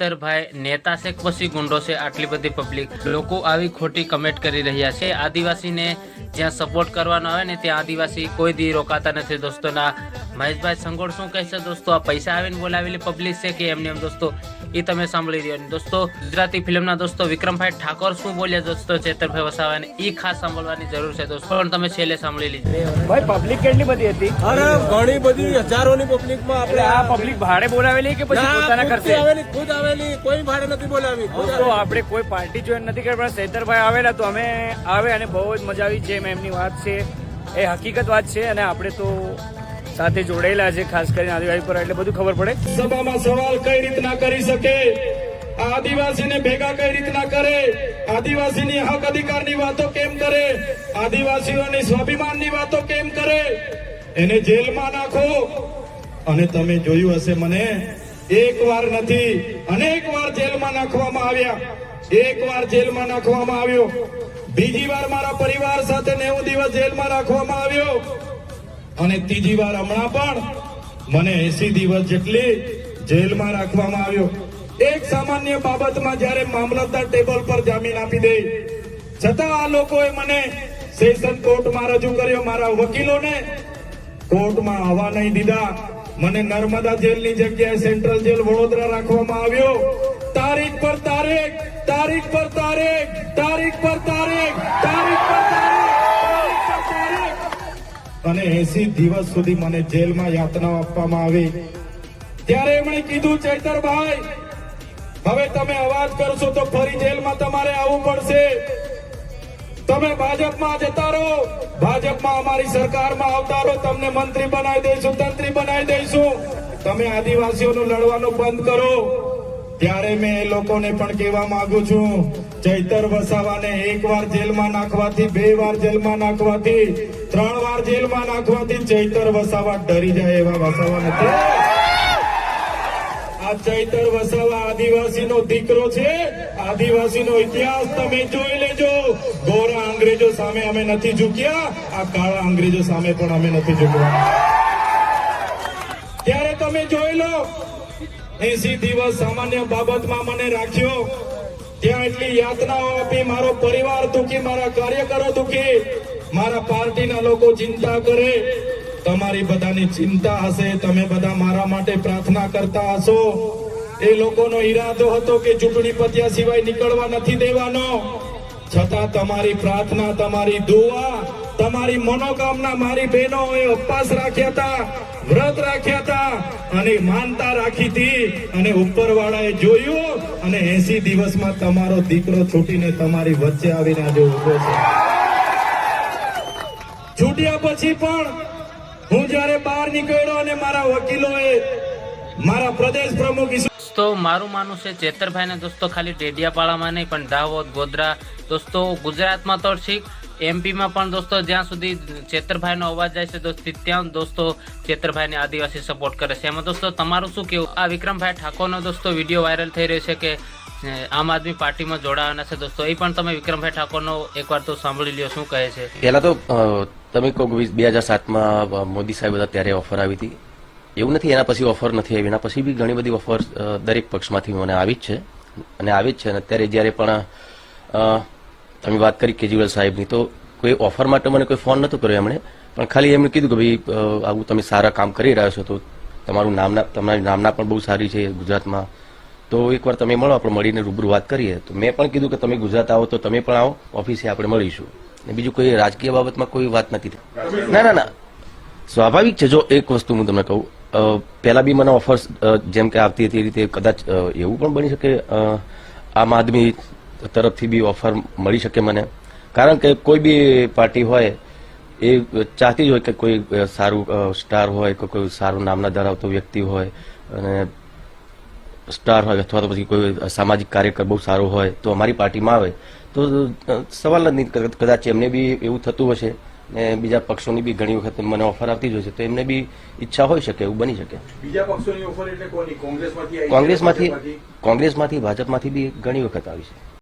ચેતરભાઈ નેતા છે પછી ગુંડો છે, આટલી બધી પબ્લિક લોકો આવી ખોટી કમેન્ટ કરી રહ્યા છે. આદિવાસીને જ્યાં સપોર્ટ કરવાનો આવે ને ત્યાં આદિવાસી કોઈ દી રોકાતા નથી. દોસ્તો, ના, મહેશભાઈ સંગોળ શું કહેશે દોસ્તો? આ પૈસા આવીને બોલાવેલી પબ્લિક છે કે એમને એમ દોસ્તો એ તમે સાંભળી રહ્યા છો. દોસ્તો ગુજરાતી ફિલ્મના દોસ્તો વિક્રમભાઈ ઠાકોર શું બોલ્યા દોસ્તો ચેતરભાઈ વસાવાને? એ ખાસ સાંભળવાની જરૂર છે દોસ્તો. પણ તમે છેલ્લે સાંભળી લીધી. ભાઈ પબ્લિક કેટલી બધી હતી? અરે ઘણી બધી હજારોની પબ્લિકમાં આપણે આ પબ્લિક ભાડે બોલાવેલી કે પછી પોતાના ખર્ચે? આવેલી ખુદ આવેલી. કોઈ ભાડે નથી બોલાવી. ખુદ તો આપણે કોઈ પાર્ટી જોઈન નથી કરી પણ ચેતરભાઈ આવેલા તો અમે આવે અને બહુ જ મજા આવી. જેમ એમની વાત છે એ હકીકત વાત છે અને આપણે તો સાથે જોડાયેલા છે, ખાસ કરીને આદિવાસી પર, એટલે બધું ખબર પડે. સભામાં સવાલ કઈ રીતના કરી શકે? આદિવાસીને ભેગા કઈ રીતના કરે? આદિવાસીની હક અધિકારની વાતો કેમ કરે? આદિવાસીઓની સ્વાભિમાનની વાતો કેમ કરે? એને જેલમાં નાખો. અને તમે જોયું હશે મને, એક વાર નથી, અનેક વાર જેલમાં નાખવામાં આવ્યા. એક વાર જેલમાં નાખવામાં આવ્યો. બીજી વાર મારા પરિવાર સાથે નેવું દિવસ જેલમાં રાખવામાં આવ્યો. અને ત્રીજી વાર હમણાં પણ મને એસી દિવસ જેટલી જેલમાં રાખવામાં આવ્યો. એક સામાન્ય બાબતમાં જ્યારે મામલતદાર ટેબલ પર જામીન આપી દે, છતાં આ લોકોએ મને સેશન કોર્ટમાં રજૂ કર્યો. મારા વકીલોને કોર્ટમાં આવવા નહીં દીધા. મને નર્મદા જેલની જગ્યાએ સેન્ટ્રલ જેલ વડોદરા રાખવામાં આવ્યો. તારીખ પર તારીખ તારીખ પર તારીખ તારીખ પર તારીખ તારીખ અને એસી દિવસ સુધી મને જેલમાં યાતના આપવામાં આવી. ત્યારે એમણે કીધું, ચૈતરભાઈ, હવે તમે અવાજ કરશો તો ફરી જેલમાં તમારે આવવું પડશે. તમે ભાજપમાં જતા રહો. ભાજપમાં અમારી સરકારમાં આવતા રહો. તમને મંત્રી બનાવી દઈશું, તંત્રી બનાવી દઈશું. તમે આદિવાસીઓનું લડવાનું બંધ કરો. ત્યારે મેં એ લોકોને પણ કહેવા માંગુ છું, ચૈતર વસાવાને એક વાર જેલમાં નાખવાથી, બે વાર જેલમાં નાખવાથી, ત્રણ વાર જેલમાં નાખવાથી ચૈતર વસાવા ડરી જાય એવા વસાવા નથી આ ચૈતર વસાવા આદિવાસીનો દીકરો છે. આદિવાસીનો ઇતિહાસ તમે જોઈ લેજો. ગોરા અંગ્રેજો સામે અમે નથી ઝૂક્યા, આ કાળા અંગ્રેજો સામે પણ અમે નથી ઝૂક્યા ત્યારે તમે જોઈ લો એસી દિવસ સામાન્ય બાબતમાં મને રાખ્યો. ત્યાં એટલી યાતનાઓ આપી, મારો પરિવાર દુખી, મારા કાર્યકરો દુખી, મારા પાર્ટીના લોકો ચિંતા કરે. તમારી બધાની ચિંતા હશે, તમે બધા મારા માટે પ્રાર્થના કરતા હશો. એ લોકોનો ઈરાદો હતો કે ચૂંટણી પત્યા સિવાય નીકળવા નથી દેવાનો. છતાં તમારી પ્રાર્થના, તમારી દુઆ તમારી મનોકામના મારી બહેનોએ ઉપવાસ રાખ્યા હતા, વ્રત રાખ્યા હતા અને માનતા રાખી હતી અને ઉપરવાળાએ જોયું અને એસી દિવસમાં તમારો દીકરો છૂટીને તમારી વચ્ચે આવીને આજે ઊભો છે. છૂટ્યા પછી પણ હું જ્યારે બહાર નીકળ્યો અને મારા વકીલોએ મારા પ્રદેશ પ્રમુખ તો મારું માનવું છે ચેતરભાઈને દોસ્તો ખાલી ડેડિયાપાડામાં નહીં, પણ દાહોદ, ગોધરા. દોસ્તો, ગુજરાતમાં તો ઠીક એમપીમાં પણ દોસ્તો, જ્યાં સુધી ચેતરભાઈનો અવાજ જાય છે દોસ્તી ત્યાં દોસ્તો ચેતરભાઈને આદિવાસી સપોર્ટ કરે છે. એમાં દોસ્તો, તમારું શું કેવું? આ વિક્રમભાઈ ઠાકોરનો દોસ્તો વીડિયો વાયરલ થઈ રહ્યો છે કે આમ આદમી પાર્ટીમાં જોડાવાના છે દોસ્તો. એ પણ તમે વિક્રમભાઈ ઠાકોરનો એકવાર તો સાંભળી લ્યો, શું કહે છે? પહેલા તો તમે કહો બે હજાર સાતમાં મોદી સાહેબ હતા ત્યારે ઓફર આવી હતી. એવું નથી, એના પછી ઓફર નથી આવી. એના પછી બી ઘણી બધી ઓફર દરેક પક્ષમાંથી મને આવી જ છે. અને આવી જ છે. અને અત્યારે જ્યારે પણ તમે વાત કરી કેજરીવાલ સાહેબની, તો કોઈ ઓફર માટે મને કોઈ ફોન નતો કર્યો એમણે. પણ ખાલી એમણે કીધું કે ભાઈ આવું તમે સારા કામ કરી રહ્યા છો, તો તમારું નામના, તમારી નામના પણ બહુ સારી છે ગુજરાતમાં. તો એકવાર તમે મળો, આપણે મળીને રૂબરૂ વાત કરીએ. તો મેં પણ કીધું કે તમે ગુજરાત આવો, તો તમે પણ આવો, ઓફિસે આપણે મળીશું. ને બીજું કોઈ રાજકીય બાબતમાં કોઈ વાત નથી ના ના ના. સ્વાભાવિક છે, જો એક વસ્તુ હું તમને કહું. પહેલા બી મને ઓફર્સ જેમ કે આવતી હતી એ રીતે કદાચ એવું પણ બની શકે. આમ આદમી તરફથી બી ઓફર મળી શકે મને. કારણ કે કોઈ બી પાર્ટી હોય એ ચાહતી જ હોય કે કોઈ સારું સ્ટાર હોય કે કોઈ સારું નામના ધરાવતો વ્યક્તિ હોય અને સ્ટાર હોય અથવા તો પછી કોઈ સામાજિક કાર્યકર બહુ સારો હોય તો અમારી પાર્ટીમાં આવે. તો સવાલ જ નહીં કદાચ એમને બી એવું થતું હશે ને બીજા પક્ષોની બી ઘણી વખત મને ઓફર આવતી જ હોય છે તો એમને બી ઈચ્છા હોઈ શકે એવું બની શકે. બીજા પક્ષોની ઓફર એટલે કોની? કોંગ્રેસમાંથી કોંગ્રેસમાંથી કોંગ્રેસમાંથી ભાજપમાંથી બી ઘણી વખત આવી છે.